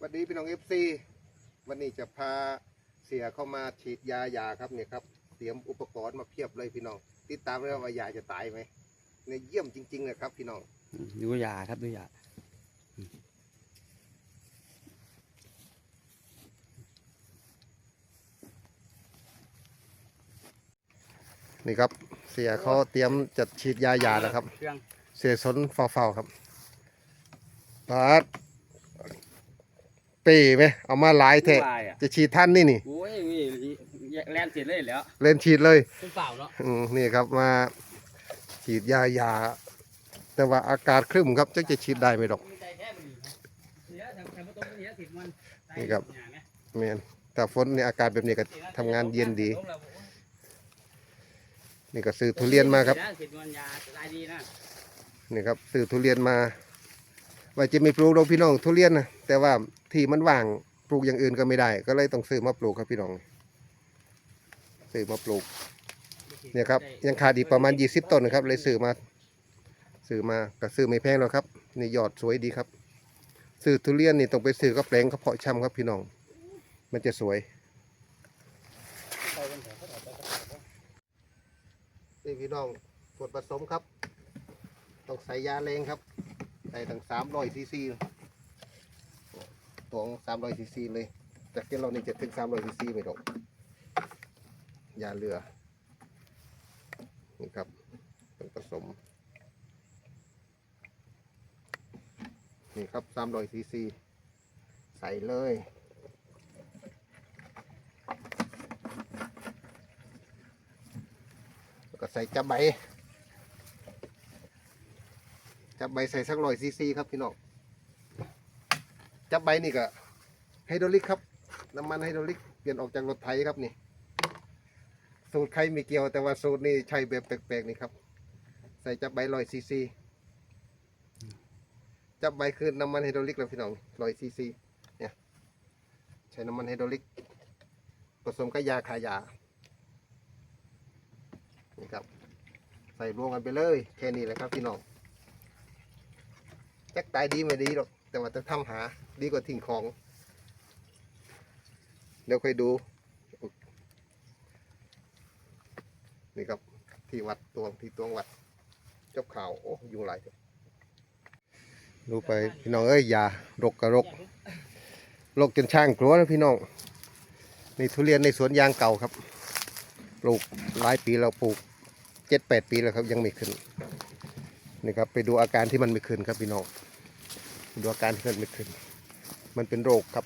สวัสดีพี่น้องเอฟซีวันนี้จะพาเสียเข้ามาฉีดยายาครับเนี่ยครับ เตรียมอุปกรณ์มาเพียบเลยพี่น้อง ติดตามเลยว่ายาจะตายไหมในยเยี่ยมจริงๆเลยครับ พี่น้องดูยาครับดูยานี่ครับ เสียเขาเตรียมจะฉีดยายาแล้วครับเครื่องเสียสนเฝ้าๆครับปาด เป้ไหมเอามาหลายแทะวายอะจะฉีดท่านนี่นี่โอ้ยนี่แลนเสร็จเลยแล้วเล่นฉีดเลยเป็นเปล่าเนาะอืมนี่ครับมาฉีดยายา แต่ว่าอากาศครึ้มครับจะจะฉีดได้ไหมดอก มีใจแค่มันดีนะเสียทำทำประตูเสียสิบวันนี่ครับเมียนแต่ฝนในอากาศแบบนี้ก็ทำงานเย็นดี นี่ก็ซื้อทุเรียนมาครับ สิบวันยาตายดีนะ นี่ครับซื้อทุเรียนมา ว่าจะมีปลูกดอกพี่น้องทุเรียนนะแต่ว่าที่มันว่างปลูกอย่างอื่นก็ไม่ได้ ก็เลยต้องซื้อมาปลูกครับพี่น้องซื้อมาปลูกเนี่ยครับยังขาดอีกประมาณ 20 ต้นนะครับ เลยซื้อมาซื้อมาก็ซื้อไม่แพงหรอกครับนี่ยอดสวยดีครับซื้อทุเรียนนี่ต้องไปซื้อกับแปลงเขาเพาะชำครับพี่น้อง มันจะสวยนี่พี่น้องส่วนผสมครับ ต้องใส่ยาแรงครับ ใส่ถึง300ซีซีตวง300ซีซีเลยจากที่เรานี่จะถึง300ซีซีไม่ตกยาเรือ นี่ครับต้องผสม นี่ครับ300ซีซีใส่เลยแล้วก็ใส่จับใบ จับใบใส่สักร้อยซีซีครับพี่น้องจับใบนี่ก็ไฮดรอลิกครับน้ำมันไฮดรอลิกเปลี่ยนออกจากรถไถครับนี่ สูตรใครไม่เกี่ยวแต่ว่าสูตรนี่ใช้แบบแปลกๆนี่ครับ ใส่จับใบร้อยซีซีจับใบคือน้ำมันไฮดรอลิกแล้วพี่น้องร้อยซีซีเนี่ยใช้น้ำมันไฮดรอลิก ผสมกับยาขายานี่ครับ ใส่รวมกันไปเลย แค่นี้แหละครับพี่น้อง จ็คตายดีไม่ดีหรอก แต่ว่าจะทำหาดีกว่าทิ้งของ เดี๋ยวค่อยดู นี่ครับที่วัดตวงที่ตวงวัดเจ้าข่าวโอ้ยุงหลายดูไปพี่น้องเอ้ยอย่ารกกระรกรกจนช่างกลัวนะพี่น้องนี่ทุเรียนในสวนยางเก่าครับ ปลูกหลายปีเราปลูกเจ็ดแปดปีแล้วครับยังไม่ขึ้น นี่ครับไปดูอาการที่มันไม่ขึ้นครับพี่น้องดูอาการที่มันไม่ขึ้น มันเป็นโรคครับ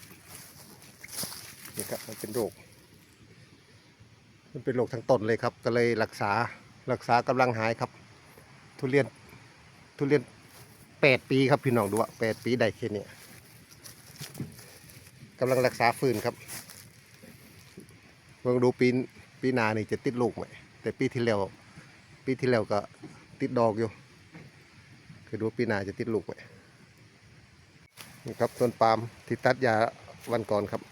นี่ครับมันเป็นโรค มันเป็นโรคทั้งต้นเลยครับ ก็เลยรักษารักษากำลังหายครับ ทุเรียนทุเรียนแปดปีครับพี่น้องดูว่าแปดปีได้แค่เนี้ยกำลังรักษาฟื้นครับลองดูปีนปีนานี่จะติดลูกไหมแต่ปีที่แล้วปีที่แล้วก็ติดดอกอยู่ คือดูปีนาจะติดลูกไหมนี่ครับต้นปาล์มที่ตัดยาวันก่อนครับ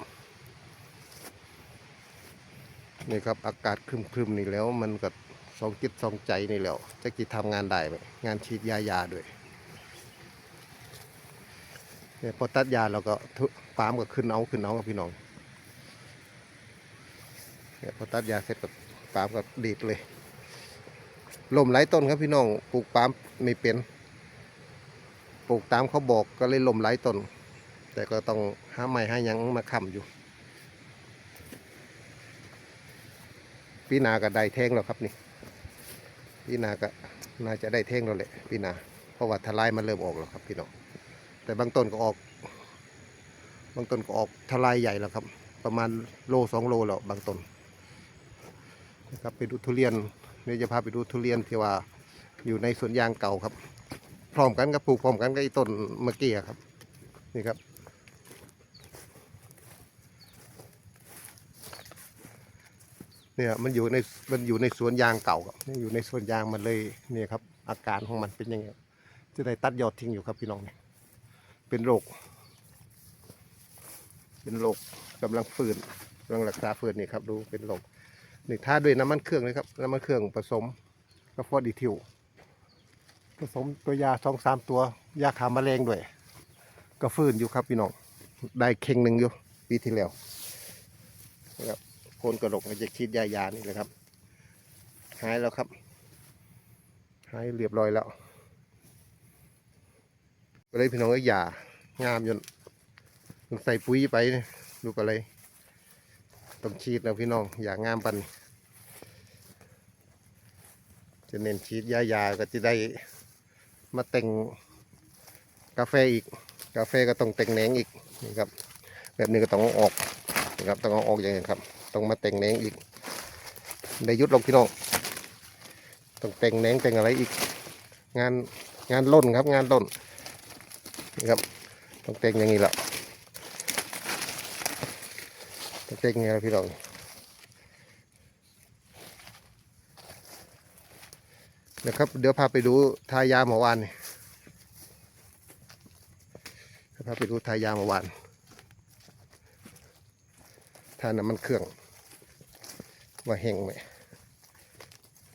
นี่ครับอากาศครึมๆนี่แล้วมันก็สองจิตสองใจนี่แล้วจะกิทำงานได้ไหมงานฉีดยายาด้วยเนี่ยพอตัดยาเราก็ปาล์มก็ขึ้นเอาขึ้นเอากับพี่น้องเนี่ยพอตัดยาเสร็จก็ปาล์มก็ดีดเลยลมไหลต้นครับพี่น้องปลูกปาล์มไม่เป็น ปลูกตามเขาบอกก็เลยลมหลายต้น แต่ก็ต้องหาไม้หายังมาค้ำอยู่ ปีหนาก็ได้แท่งแล้วครับนี่ปีหนาก็น่าจะได้แท่งแล้วแหละปีหนา เพราะว่าทลายมันเริ่มออกแล้วครับพี่น้องแต่บางต้นก็ออก บางต้นก็ออกทลายใหญ่แล้วครับ ประมาณโลสองโลแล้วบางต้นนะครับไปดูทุเรียนเดี๋ยวจะพาไปดูทุเรียนที่ว่าอยู่ในสวนยางเก่าครับ พร้อมกันกับปลูกพร้อมกันกับไอ้ต้นเมื่อกี้ครับ นี่ครับ เนี่ยมันอยู่ในมันอยู่ในสวนยางเก่าครับอยู่ในสวนยางมันเลยเนี่ยครับ อาการของมันเป็นยังไงจะได้ตัดยอดทิ้งอยู่ครับพี่น้องเนี่ยเป็นโรค เป็นโรคกำลังฟืนกำลังรักษาฟืนนี่ครับดูเป็นโรคนี่ถ้าด้วยน้ำมันเครื่องเลยครับน้ำมันเครื่องผสมกับฟอดีทิว ผสมตัวยาสองสามตัวยาขาแมลงด้วย ก็ฟื้นอยู่ครับพี่น้องได้เข่งหนึ่งอยู่ปีที่แล้วนะครับโคนกระดกจะฉีดยายานี่แหละครับ หายแล้วครับ หายเรียบร้อยแล้วก็เลยพี่น้องก็อย่างามจนใส่ปุ๋ยไปดูก็เลยต้องฉีดแล้วพี่น้องอย่างงามปันจะเน้นฉีดยายาก็จะได้ มาแต่งกาแฟอีก กาแฟก็ต้องแต่งแหนงอีกนี่ครับ แบบนี้ก็ต้องออกนะครับต้องเอาออกอย่างนี้ครับต้องมาแต่งแหนงอีกได้ยุดลงพี่น้องต้องแต่งแหนงแต่งอะไรอีก งานงานล่นครับ งานล่นนี่ครับต้องแต่งอย่างนี้แหละต้องแต่งอย่างนี้ละพี่น้อง นะครับ เดี๋ยวพาไปดูทายาเมื่อวานนี่พาไปดูทายาเมื่อวานทาน้ำมันเครื่องว่าแห้งไหม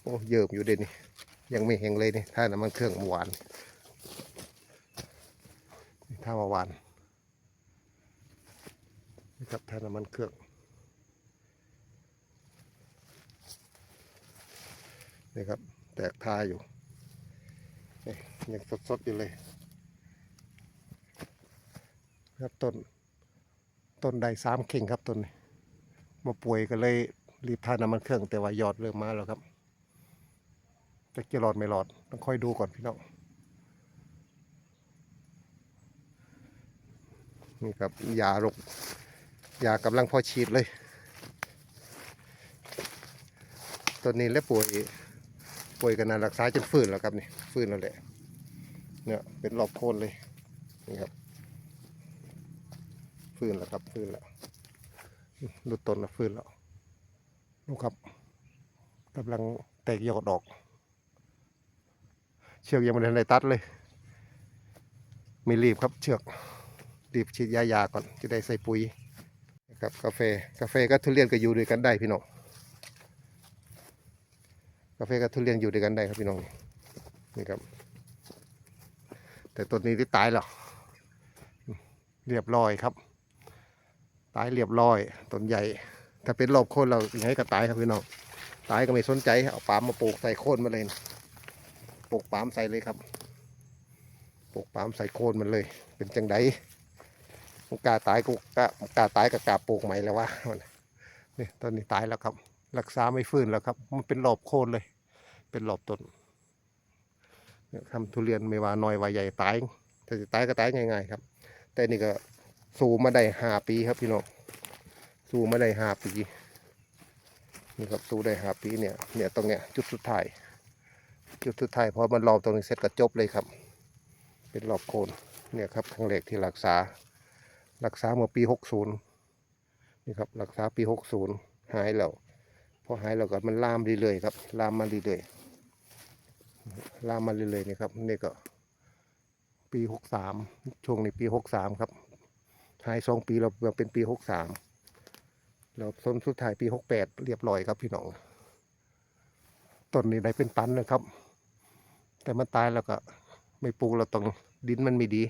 โอ้เยิบอยู่เด่นนี่ยังไม่แห้งเลยนี่ถ้าน้ำมันเครื่องเมื่อวานนี่าเมื่อวานนี่ครับถ้าน้ำมันเครื่องนี่ครับ แตกทาอยู่นี่ยังสดๆอยู่เลยครับต้นต้นใดสามเข่งครับต้นนี้มาป่วยก็เลยรีบทาน้ำมันเครื่องแต่ว่ายอดเริ่มมาแล้วครับจะจะหลอดไม่หลอดต้องค่อยดูก่อนพี่น้องนี่ครับยาลกยากำลังพอฉีดเลย ตัวนี้แล้วป่วย ป่วยกันนานรักษาจนฟื้นแล้วครับนี่ฟื้นแล้วแหละเนี่ยเป็นรอบโคนเลยนี่ครับฟื้นแล้วครับฟื้นแล้วหลุดต้นแล้วฟื้นแล้วดูครับกำลังแตกยอดออก เชือกยังไม่ทันได้ตัดเลยไม่รีบครับเชือกรีบฉีดยายาก่อนจะได้ใส่ปุ๋ยนะครับกาแฟกาแฟกับทุเรียนก็อยู่ด้วยกันได้พี่น้อง กาแฟกับทุเรียนอยู่ด้วยกันได้ครับพี่น้องนี่ครับ แต่ต้นนี้ที่ตายแล้วเรียบร้อยครับ ตายเรียบร้อยต้นใหญ่ ถ้าเป็นรอบโคนเราอย่างไรก็ตายครับพี่น้องตายก็ไม่สนใจเอาปามมาปลูกใส่โคนมาเลยนะปลูกปามใส่เลยครับปลูกปามใส่โคนมันเลย เป็นจังไดมันกาตายกูกากาตายกับกาปลูกใหม่แล้ววะนี่ตอนนี้ตายแล้วครับ รักษาไม่ฟื้นแล้วครับ มันเป็นหลอบโคนเลย เป็นหลอบต้นทำทุเรียนไม่ว่าน้อยว่าใหญ่ตายถ้าจะตายก็ตายง่ายๆครับ แต่นี่ก็สูมาได้ห้าปีครับพี่น้องสูมาได้ห้าปีนี่ครับสูได้ห้าปีเนี่ย เนี่ยตรงเนี้ยจุดสุดท้าย จุดสุดท้ายพอมันรอบตรงนี้เสร็จก็จบเลยครับ เป็นรอบโคนเนี่ยครับครั้งแรกที่รักษา รักษาเมื่อปีหกศูนย์นี่ครับรักษาปีหกศูนย์หายแล้ว พอหายแล้วก็มันลามเรื่อยๆครับลามมาเรื่อยๆลามมาเรื่อยๆนี่ครับนี่ก็ ปีหกสามช่วงในปีหกสามครับหายสองปีเราเป็นปีหกสามแล้วส้นสุดท้ายปีหกแปดเรียบร้อยครับพี่น้องต้นนี้ได้เป็นตันนะครับ แต่มันตายแล้วก็ไม่ปลูกเราต้องดินมันไม่ดี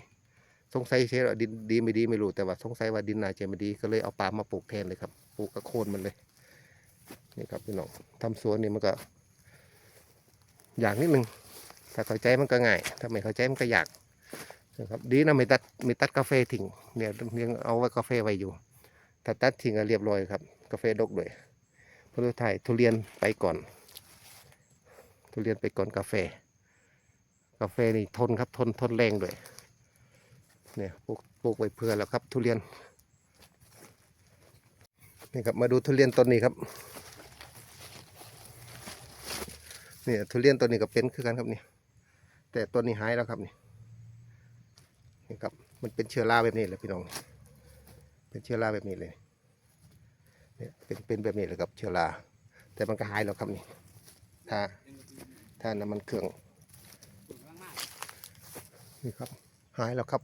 สงสัยใช่หรอดินดีไม่ดีไม่รู้แต่ว่าสงสัยว่าดินน่าจะไม่ดีก็เลยเอาปาล์มมาปลูกแทนเลยครับปลูกกระโคนมันเลย นี่ครับพี่น้องทำสวนนี่มันก็ อยางนิดนึงถ้าเข้าใจมันก็ง่าย ถ้าไม่เข้าใจมันก็ยากนะครับดีนะไม่ตัดไม่ตัดกาแฟทิ้งเนี่ยยังเอาไว้กาแฟไว้อยู่ ถ้าตัดทิ้งก็เรียบร้อยครับ กาแฟดกด้วยพอถ่ายทุเรียนไปก่อน ทุเรียนไปก่อนกาแฟ กาแฟนี่ทนครับทนทนแรงด้วยเนี่ยปลูกปลูกไว้เพื่อแล้วครับ ทุเรียนนี่ครับมาดูทุเรียนต้นนี้ครับ เนี่ยทุเรียนต้นนี้ก็เป็นคือกันครับนี่แต่ต้นนี้หายแล้วครับนี่นี่ครับมันเป็นเชื้อราแบบนี้เลยพี่น้อง เป็นเชื้อราแบบนี้เลยเนี่ยเป็นเป็นแบบนี้เลยครับเชื้อราแต่มันก็หายแล้วครับนี่ถ้าถ้าน้ำมันเครื่องนี่ครับหายแล้วครับ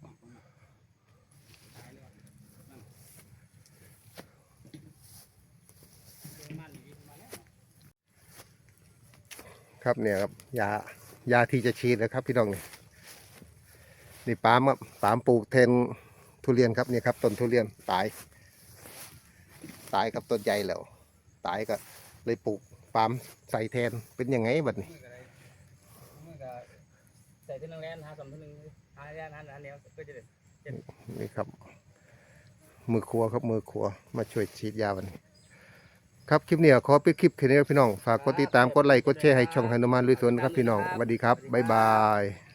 ครับเนี่ยครับยายาที่จะฉีดนะครับ พี่น้องนี่นี่ปาล์มครับปาล์มปลูกเทนทุเรียนครับนี่ครับต้นทุเรียนตาย ตายกับต้นใหญ่แล้ว ตายก็เลยปลูกปาล์มใส่แทนเป็นยังไงบัดนี้มือก็ได้มือก็ใส่ที่นึงแลนหาสำที่นึงหาแลนหาอันเดียวก็จะได้นี่ครับ มือครัวครับมือครัวมาช่วยฉีดยาวันนี้ ครับคลิปนี้ขอปิดคลิปแค่นี้ครับพี่น้อง ฝากกดติดตามกดไลค์กดแชร์ให้ช่องฮนุมานลุยสวนครับพี่น้องสวัสดีครับบ๊ายบาย